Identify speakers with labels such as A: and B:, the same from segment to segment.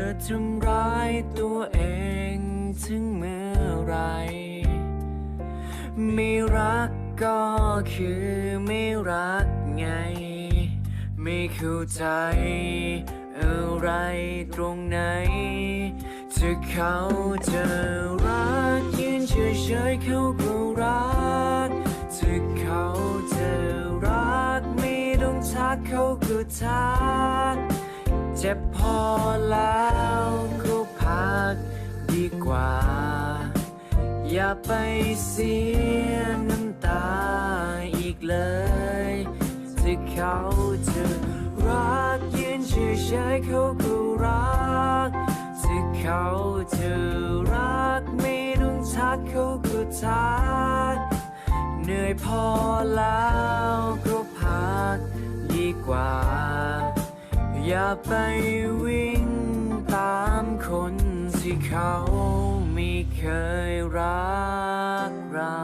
A: จะทำร้ายตัวเองถึงเมื่อไร ไม่รักก็คือไม่รักไง ไม่เข้าใจอะไรตรงไหน จะเขาจะรักยืนเฉยๆเขาก็รักจะเขาจะรักไม่ต้องทักเขาก็ทัก จ็บพอแล้วก็พักดีกว่า อย่าไปเสียน้ำตาอีกเลยจะเขาจะรักยืนเฉยๆเขาก็รักจะเขาจะรักไม่ต้องทักเขาก็ทักเหนื่อยพอแล้วก็พักดีกว่า อย่าไปวิ่งตามคนที่เขาไม่เคยรักเรา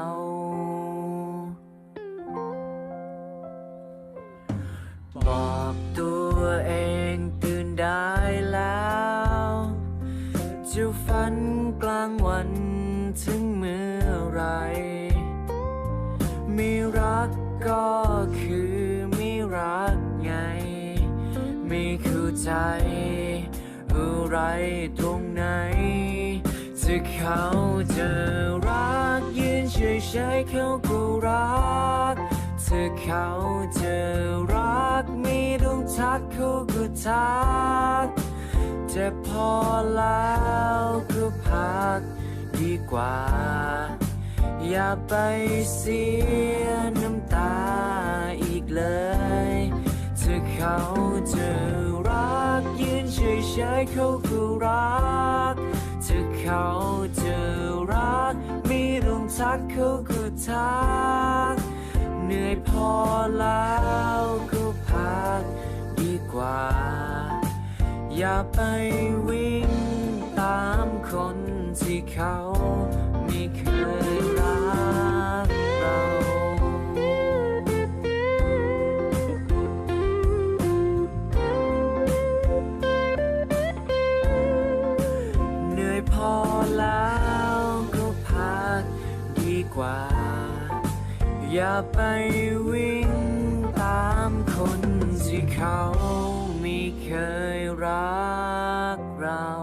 A: บอกตัวเองตื่นได้แล้วจะฝันกลางวันถึงเมื่อไรม่รักก็ ใจ อะไรตรงไหนจะเขาจะรักยืนเฉยๆเขาก็รักถ้าเขาจะรักไม่ต้องทักเขาก็ทักจ็บพอแล้วก็พักดีกว่า อย่าไปเสียน้ำตาอีกเลย ถ้าเขาจะ ฉยเขาคือรักถ้าเขาจะรักมีต้องทักเขาคือทักเหนื่อยพอแล้วก็พักดีกว่า อย่าไปวิ่งตามคนที่เขา อย่าไปวิ่งตามคนที่เขาไม่เคยรักเรา